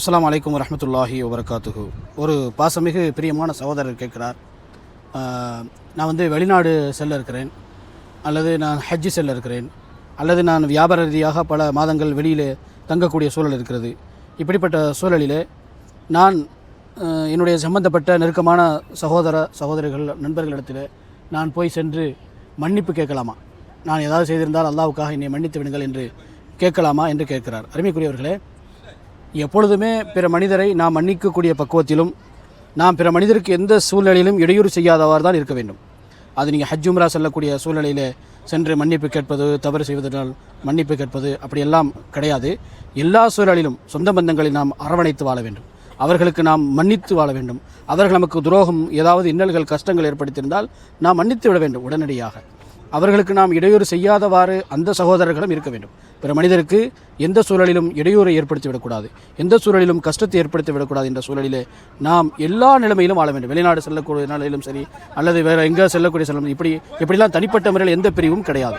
அஸ்லாம் அலைக்கும் வரமத்துல்லாஹி வபர்காத்துகு ஒரு பாசமிகு பிரியமான சகோதரர் கேட்கிறார். நான் வந்து வெளிநாடு செல்ல இருக்கிறேன். அல்லது நான் ஹஜ்ஜி செல்ல இருக்கிறேன். அல்லது நான் வியாபார ரீதியாக பல மாதங்கள் வெளியில் தங்கக்கூடிய சூழல் இருக்கிறது. இப்படிப்பட்ட சூழலிலே நான் என்னுடைய சம்பந்தப்பட்ட நெருக்கமான சகோதர சகோதரிகள் நண்பர்களிடத்தில் நான் போய் சென்று மன்னிப்பு கேட்கலாமா? நான் ஏதாவது செய்திருந்தால் அல்லாவுக்காக என்னை மன்னித்து விடுங்கள் என்று கேட்கலாமா என்று கேட்கிறார். அருமைக்குரியவர்களே எப்பொழுதுமே பிற மனிதரை நாம் மன்னிக்கக்கூடிய பக்குவத்திலும் நாம் பிற மனிதருக்கு எந்த சூழ்நிலையிலும் இடையூறு செய்யாதவாறு தான் இருக்க வேண்டும். அது நீங்கள் ஹஜ் உம்ரா செல்லக்கூடிய சூழ்நிலையில் சென்று மன்னிப்பு கேட்பது தவறு செய்வதனால் மன்னிப்பு கேட்பது அப்படியெல்லாம் கிடையாது. எல்லா சூழலிலும் சொந்த பந்தங்களை நாம் அரவணைத்து வாழ வேண்டும். அவர்களுக்கு நாம் மன்னித்து வாழ வேண்டும். அவர்கள் நமக்கு துரோகம் ஏதாவது இன்னல்கள் கஷ்டங்கள் ஏற்படுத்தியிருந்தால் நாம் மன்னித்து விட வேண்டும் உடனடியாக. அவர்களுக்கு நாம் இடையூறு செய்யாதவாறு அந்த சகோதரர்களும் இருக்க வேண்டும். பிற மனிதருக்கு எந்த சூழலிலும் இடையூறை ஏற்படுத்திவிடக்கூடாது எந்த சூழலிலும் கஷ்டத்தை ஏற்படுத்திவிடக்கூடாது என்ற சூழலிலே நாம் எல்லா நிலைமையிலும் வாழ வேண்டும். வெளிநாடு செல்லக்கூடிய நிலையிலும் சரி அல்லது வேறு எங்கே செல்லக்கூடிய செல்லும் இப்படி இப்படிலாம் தனிப்பட்ட முறையில் எந்த பிரிவும் கிடையாது.